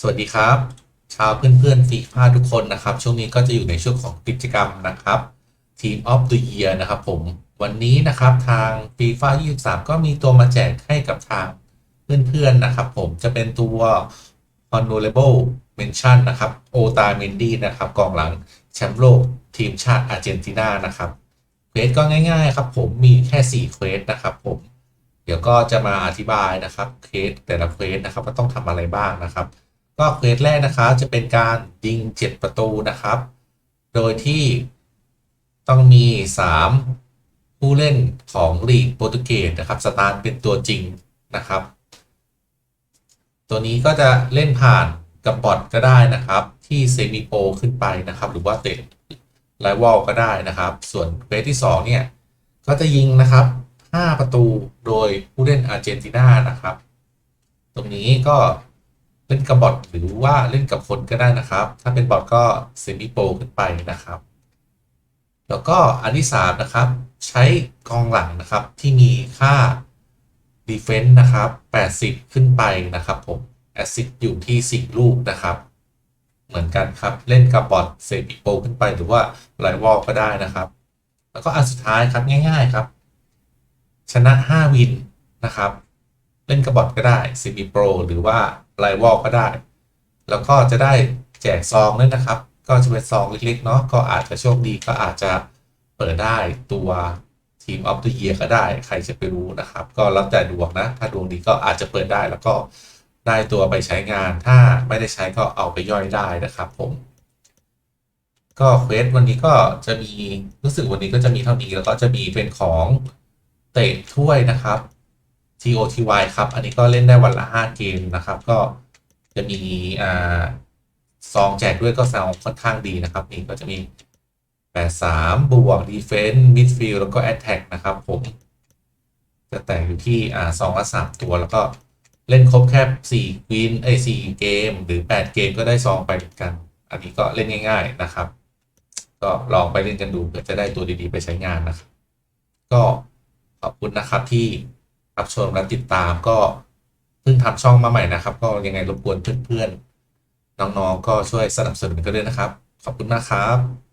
สวัสดีครับ ชาวเพื่อนๆฟีฟ่าทุกคนนะครับ ช่วงนี้ก็จะอยู่ในช่วงของกิจกรรมนะครับ Team of the Year นะครับผมวันนี้นะครับทางฟีฟ่า23 ก็มีตัวมาแจกให้กับทางเพื่อนๆนะครับ ผมจะเป็นตัว Honorable Mention นะครับโอตาเมนดี้นะครับกองหลังแชมป์โลกทีมชาติอาร์เจนตินานะครับเควสก็ง่ายๆครับผมมีแค่ 4 เควสนะครับผมเดี๋ยวก็จะมาอธิบายนะครับเควสแต่ละเควสนะครับว่าต้องทำอะไรบ้างนะครับ ก็เควสแรกนะครับจะเป็นการยิง 7 ประตูนะครับ โดยที่ต้องมี 3 ผู้เล่นของลีกโปรตุเกสนะครับ สตาร์เป็นตัวจริงนะครับ ตัวนี้ก็จะเล่นผ่านกับบอทก็ได้นะครับ ที่เซมิโปขึ้นไปนะครับ หรือว่าเตะไลวอลก็ได้นะครับ ส่วนเควสที่ 2 เนี่ย ก็จะยิงนะครับ 5 ประตูโดยผู้เล่นอาร์เจนตินานะครับ ตรงนี้ก็ เล่นกับบอทหรือว่าเล่นกับคนก็ได้นะครับ ถ้าเป็นบอทก็เซมิโปรขึ้นไปนะครับ แล้วก็อันที่3นะครับ ใช้กองหลังนะครับที่มีค่า Defense นะครับ 80 ขึ้นไปนะครับผม Assist อยู่ที่10ลูกนะครับ เหมือนกันครับ เล่นกับบอทเซมิโปรขึ้นไปหรือว่าไลวอลก็ได้นะครับ แล้วก็อันสุดท้ายครับง่าย ๆครับ ชนะ 5 วินนะครับ เล่นกับบอทก็ได้ซีบีโปรหรือว่าไลวอลก็ได้ แล้วก็จะได้แจกซองด้วยนะครับ ก็จะเป็นซองเล็กๆเนาะก็อาจจะโชคดีก็อาจจะเปิดได้ตัวทีมออฟ h ด y เ a ียก็ได้ ใครจะไปรู้นะครับ ก็แล้วแต่ดวงนะ ถ้าดวงดีก็อาจจะเปิดได้แล้วก็ได้ตัวไปใช้งาน ถ้าไม่ได้ใช้ก็เอาไปย่อยได้นะครับผม ก็เควสวันนี้ก็จะมีรู้สึกวันนี้ก็จะมีเท่านี้แล้วก็จะมีเป็นของเตะถ้วยนะครับ TOTY ครับ อันนี้ก็เล่นได้วันละ 5 เกมนะครับ ก็จะมีอ่าซองแจกด้วยก็ซองค่อนข้างดีนะครับ นี่ก็จะมี 83 บวก Defense Midfield แล้วก็ Attack นะครับ ผม จะแต่งอยู่ที่อ่าซองละ 3 ตัวแล้วก็เล่นครบแค่4 Win เอ้ย4เกม หรือ 8 เกมก็ได้ซองไปเหมือนกัน อันนี้ก็เล่นง่าย ๆนะครับ ก็ลองไปเล่นกันดูเผื่อจะได้ตัวดีๆ ไปใช้งานนะครับ ก็ขอบคุณนะครับที่ รับชมและติดตามก็เพิ่งทำช่องมาใหม่นะครับ ก็ยังไงรบกวนเพื่อนๆน้องๆก็ช่วยสนับสนุนกันด้วยนะครับ ขอบคุณมากครับ